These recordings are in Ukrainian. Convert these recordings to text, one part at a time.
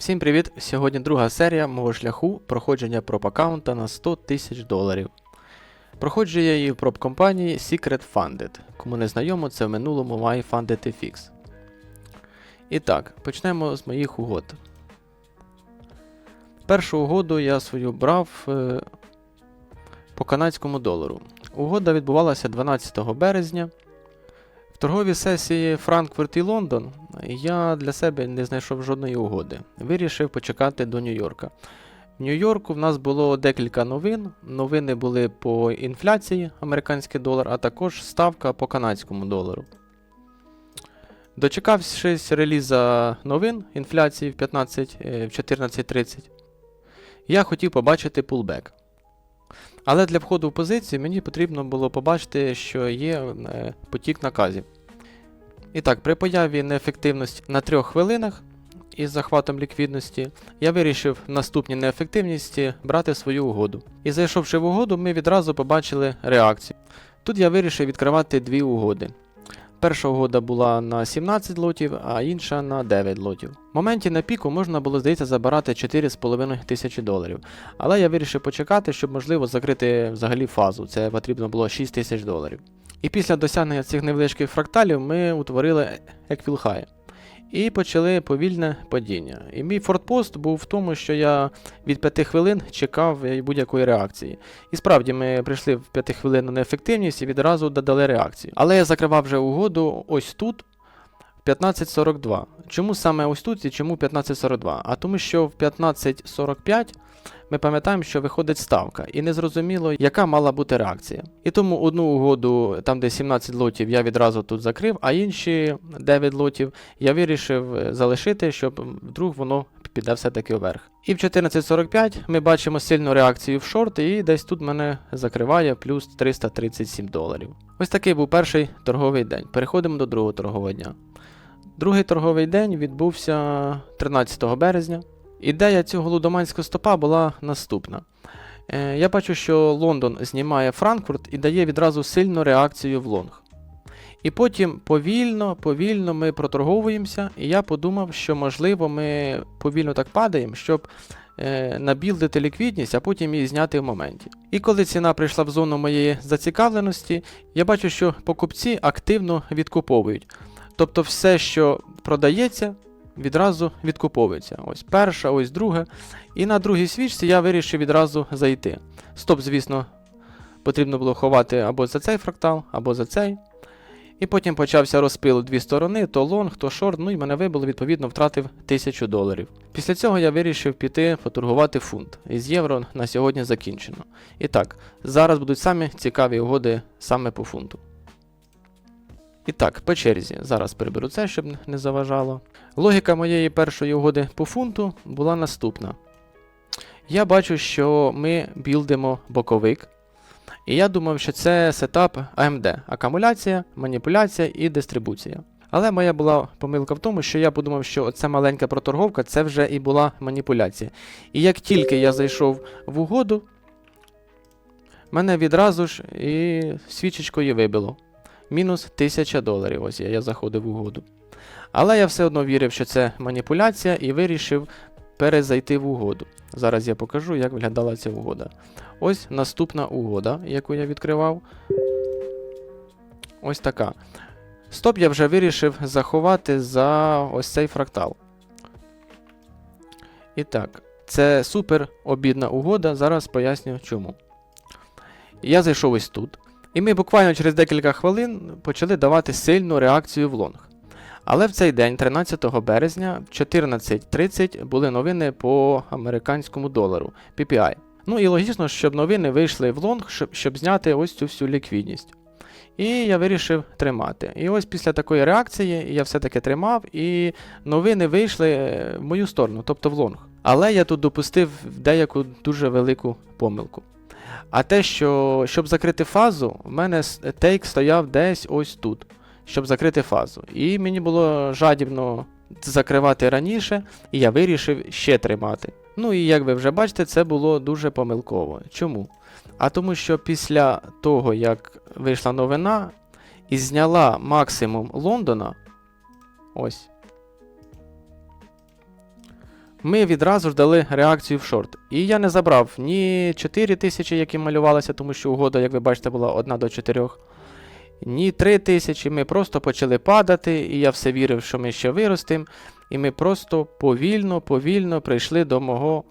Всім привіт! Сьогодні друга серія мого шляху проходження проп-аккаунта на 100 тисяч доларів. Проходжу я її в проп-компанії Secret Funded. Кому не знайомо, це в минулому MyFundedFX. І так, почнемо з моїх угод. Першу угоду я свою брав е, по канадському долару. Угода відбувалася 12 березня. В торговій сесії Франкфурт і Лондон я для себе не знайшов жодної угоди. Вирішив почекати до Нью-Йорка. В Нью-Йорку в нас було декілька новин. Новини були по інфляції американський долар, а також ставка по канадському долару. Дочекавшись реліза новин інфляції в 15, е, в 14.30, я хотів побачити пулбек. Але для входу в позицію мені потрібно було побачити, що є е, потік наказів. І так, при появі неефективності на 3 хвилинах із захватом ліквідності, я вирішив в наступній неефективності брати свою угоду. І зайшовши в угоду, ми відразу побачили реакцію. Тут я вирішив відкривати дві угоди. Перша угода була на 17 лотів, а інша на 9 лотів. В моменті на піку можна було, здається, забирати 4,5 тисячі доларів. Але я вирішив почекати, щоб можливо закрити взагалі фазу. Це потрібно було 6 тисяч доларів. І після досягнення цих невеличких фракталів ми утворили еквілхай. І почали повільне падіння. І мій фортпост був в тому, що я від 5 хвилин чекав будь-якої реакції. І справді ми прийшли в 5 хвилинну неефективність і відразу додали реакцію. Але я закривав вже угоду ось тут. 15.42. Чому саме ось тут і чому 15.42? А тому, що в 15.45 ми пам'ятаємо, що виходить ставка, і незрозуміло, яка мала бути реакція. І тому одну угоду, там де 17 лотів, я відразу тут закрив, а інші 9 лотів я вирішив е, залишити, щоб вдруг воно піде все-таки вверх. І в 14.45 ми бачимо сильну реакцію в шорт, і десь тут мене закриває плюс 337 доларів. Ось такий був перший торговий день. Переходимо до другого торгового дня. Другий торговий день відбувся 13 березня. Ідея цього лудоманського стопа була наступна. Е, я бачу, що Лондон знімає Франкфурт і дає відразу сильну реакцію в лонг. І потім повільно, повільно ми проторговуємося, і я подумав, що можливо ми повільно так падаємо, щоб е, набілдити ліквідність, а потім її зняти в моменті. І коли ціна прийшла в зону моєї зацікавленості, я бачу, що покупці активно відкуповують. Тобто все, що продається, відразу відкуповується. Ось перша, ось друга. І на другій свічці я вирішив відразу зайти. Стоп, звісно, потрібно було ховати або за цей фрактал, або за цей. І потім почався розпил дві сторони, то лонг, то шорт, ну і мене вибило, відповідно, втратив 1000 доларів. Після цього я вирішив піти поторгувати фунт. Із євро на сьогодні закінчено. І так, зараз будуть самі цікаві угоди саме по фунту. І так, по черзі. Зараз приберу це, щоб не заважало. Логіка моєї першої угоди по фунту була наступна. Я бачу, що ми білдимо боковик. І я думав, що це сетап AMD акумуляція, маніпуляція і дистрибуція. Але моя була помилка в тому, що я подумав, що ця маленька проторговка це вже і була маніпуляція. І як тільки я зайшов в угоду, мене відразу ж і свічечкою вибило мінус 1000 доларів. Ось я, я заходив в угоду. Але я все одно вірив, що це маніпуляція, і вирішив перезайти в угоду. Зараз я покажу, як виглядала ця угода. Ось наступна угода, яку я відкривав. Ось така. Стоп, я вже вирішив заховати за ось цей фрактал. І так, це супер обідна угода. Зараз поясню чому. Я зайшов ось тут. І ми буквально через декілька хвилин почали давати сильну реакцію в лонг. Але в цей день, 13 березня, в 14.30 були новини по американському долару PPI. Ну і логічно, щоб новини вийшли в лонг, щоб, щоб зняти ось цю всю ліквідність. І я вирішив тримати. І ось після такої реакції я все-таки тримав, і новини вийшли в мою сторону, тобто в лонг. Але я тут допустив деяку дуже велику помилку. А те, що щоб закрити фазу, в мене тейк стояв десь ось тут, щоб закрити фазу. І мені було жадібно закривати раніше, і я вирішив ще тримати. Ну і як ви вже бачите, це було дуже помилково. Чому? А тому що після того, як вийшла новина і зняла максимум Лондона, ось. Ми відразу ж дали реакцію в шорт. І я не забрав ні 4 тисячі, які малювалися, тому що угода, як ви бачите, була 1 до 4. Ні 3 тисячі. Ми просто почали падати, і я все вірив, що ми ще виростемо. І ми просто повільно, повільно прийшли до мого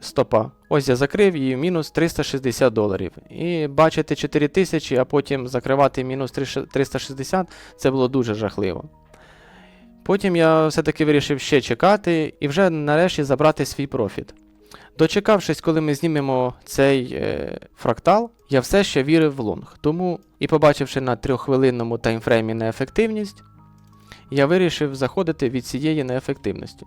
стопа. Ось я закрив її мінус 360 доларів. І бачити 4 тисячі, а потім закривати мінус 360 це було дуже жахливо. Потім я все-таки вирішив ще чекати і вже нарешті забрати свій профіт. Дочекавшись, коли ми знімемо цей е, фрактал, я все ще вірив в лонг. Тому, і побачивши на трьоххвилинному таймфреймі неефективність, я вирішив заходити від цієї неефективності.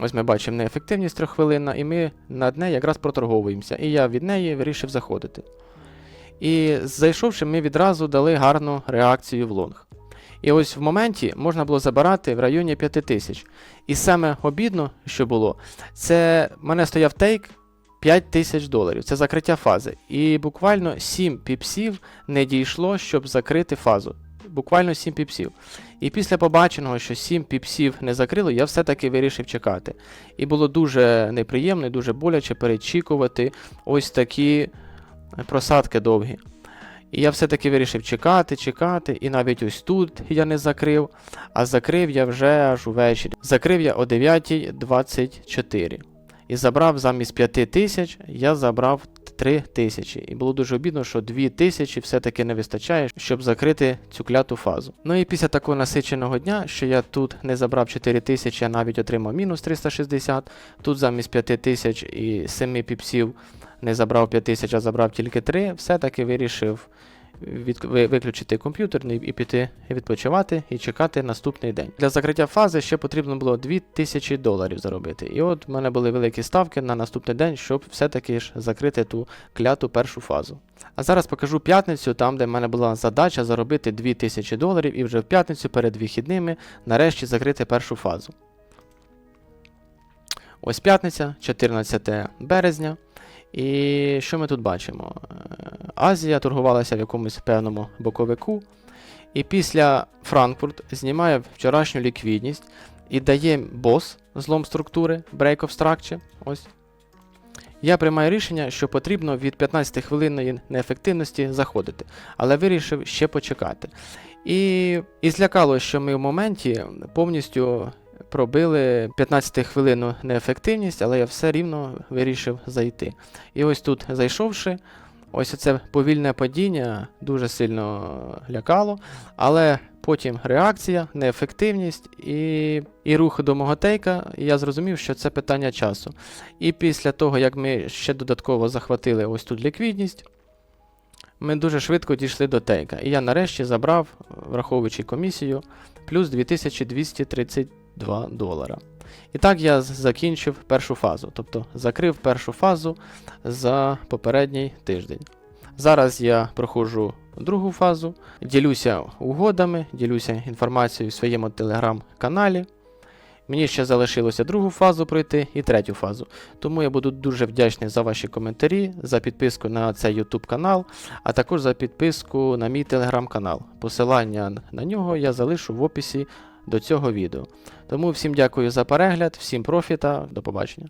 Ось ми бачимо неефективність трьоххвилинна, і ми над нею якраз проторговуємося. І я від неї вирішив заходити. І зайшовши, ми відразу дали гарну реакцію в лонг. І ось в моменті можна було забирати в районі 5000. І саме обідно, що було, це в мене стояв тейк 5 тисяч доларів. Це закриття фази. І буквально 7 піпсів не дійшло, щоб закрити фазу. Буквально 7 піпсів. І після побаченого, що 7 піпсів не закрило, я все-таки вирішив чекати. І було дуже неприємно дуже боляче перечікувати ось такі просадки довгі. І я все-таки вирішив чекати, чекати, і навіть ось тут я не закрив, а закрив я вже аж увечері. Закрив я о 9.24. І забрав замість 5 тисяч, я забрав 3 тисячі. І було дуже обідно, що 2 тисячі все-таки не вистачає, щоб закрити цю кляту фазу. Ну і після такого насиченого дня, що я тут не забрав 4 тисячі, а навіть отримав мінус 360, тут замість 5 тисяч і 7 піпсів не забрав 5 тисяч, а забрав тільки 3, все-таки вирішив від, виключити комп'ютер і і піти відпочивати і чекати наступний день. Для закриття фази ще потрібно було 2000 доларів заробити. І от в мене були великі ставки на наступний день, щоб все-таки ж закрити ту кляту першу фазу. А зараз покажу п'ятницю, там, де в мене була задача заробити 2000 доларів і вже в п'ятницю перед вихідними нарешті закрити першу фазу. Ось п'ятниця, 14 березня. І що ми тут бачимо? Е, Азія торгувалася в якомусь певному боковику. І після Франкфурт знімає вчорашню ліквідність і дає бос злом структури Break of Structure. Ось. Я приймаю рішення, що потрібно від 15 хвилинної неефективності заходити, але вирішив ще почекати. І, і злякало, що ми в моменті повністю пробили 15 хвилинну неефективність, але я все рівно вирішив зайти. І ось тут зайшовши, ось це повільне падіння дуже сильно лякало, але потім реакція, неефективність і, і рух до мого тейка, і я зрозумів, що це питання часу. І після того, як ми ще додатково захватили ось тут ліквідність, ми дуже швидко дійшли до тейка. І я нарешті забрав, враховуючи комісію, плюс 2232 долара. І так я закінчив першу фазу, тобто закрив першу фазу за попередній тиждень. Зараз я проходжу другу фазу, ділюся угодами, ділюся інформацією в своєму телеграм-каналі. Мені ще залишилося другу фазу пройти і третю фазу. Тому я буду дуже вдячний за ваші коментарі, за підписку на цей YouTube канал, а також за підписку на мій телеграм-канал. Посилання на нього я залишу в описі до цього відео. Тому всім дякую за перегляд, всім профіта, до побачення.